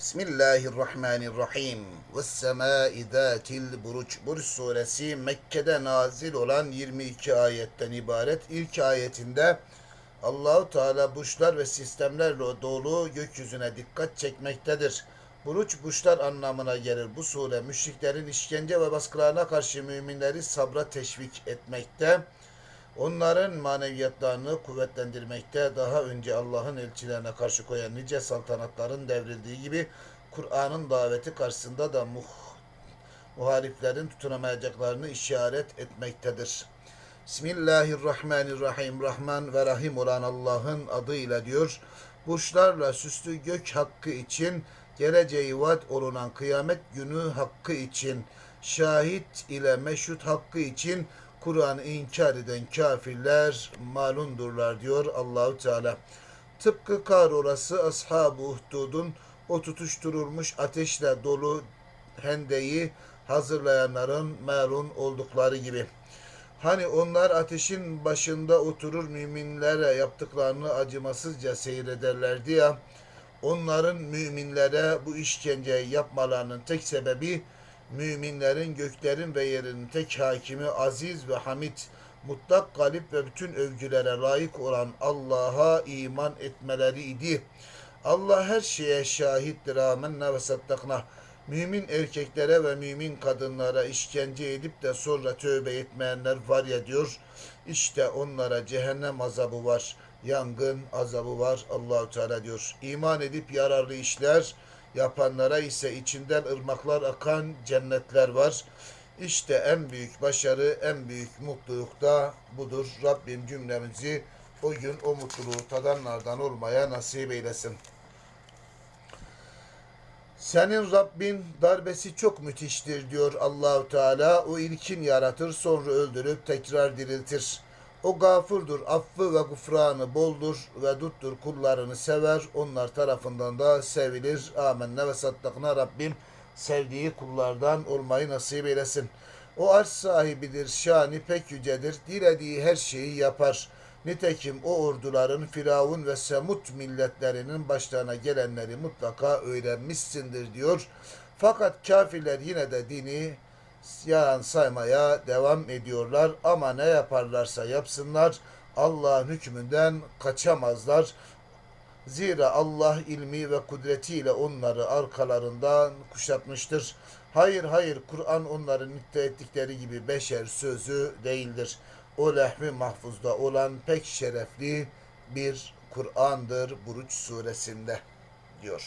Bismillahirrahmanirrahim. Ve semâi zâtil buruç. Buruç suresi Mekke'de nazil olan 22 ayetten ibaret. İlk ayetinde Allahu Teala burçlar ve sistemlerle dolu gökyüzüne dikkat çekmektedir. Buruç burçlar anlamına gelir. Bu sure müşriklerin işkence ve baskılarına karşı müminleri sabra teşvik etmekte. Onların maneviyatlarını kuvvetlendirmekte daha önce Allah'ın elçilerine karşı koyan nice saltanatların devrildiği gibi Kur'an'ın daveti karşısında da muh, muhaliflerin tutunamayacaklarını işaret etmektedir. Bismillahirrahmanirrahim. Rahman ve Rahim olan Allah'ın adıyla diyor. Burçlarla süslü gök hakkı için, geleceği vaat olunan kıyamet günü hakkı için, şahit ile meşhut hakkı için Kur'an'ı inkar eden kafirler malundurlar diyor Allahu Teala. Tıpkı kar orası ashab-ı uhdudun o tutuşturulmuş ateşle dolu hendeyi hazırlayanların malun oldukları gibi. Hani onlar ateşin başında oturur müminlere yaptıklarını acımasızca seyrederlerdi ya. Onların müminlere bu işkenceyi yapmalarının tek sebebi müminlerin göklerin ve yerin tek hakimi aziz ve hamid, mutlak galip ve bütün övgülere layık olan Allah'a iman etmeleriydi. Allah her şeye şahittir. Amenna ve sattakna. Mümin erkeklere ve mümin kadınlara işkence edip de sonra tövbe etmeyenler var ya diyor. İşte onlara cehennem azabı var. Yangın azabı var. Allahu Teala diyor. İman edip yararlı işler yapanlara ise içinden ırmaklar akan cennetler var. İşte en büyük başarı, en büyük mutluluk da budur. Rabbim cümlemizi o gün o mutluluğu tadanlardan olmaya nasip eylesin. Senin Rabbin darbesi çok müthiştir diyor Allahu Teala. O ilkin yaratır sonra öldürüp tekrar diriltir. O gafurdur, affı ve gufranı boldur ve duttur kullarını sever. Onlar tarafından da sevilir. Amenna ve sattakna Rabbim sevdiği kullardan olmayı nasip eylesin. O arş sahibidir, şani pek yücedir. Dilediği her şeyi yapar. Nitekim o orduların Firavun ve Semut milletlerinin başlarına gelenleri mutlaka öğrenmişsindir diyor. Fakat kafirler yine de dini yalan saymaya devam ediyorlar ama ne yaparlarsa yapsınlar Allah'ın hükmünden kaçamazlar. Zira Allah ilmi ve kudretiyle onları arkalarından kuşatmıştır. Hayır hayır Kur'an onların iddia ettikleri gibi beşer sözü değildir. O lehvi mahfuzda olan pek şerefli bir Kur'an'dır Buruç suresinde diyor.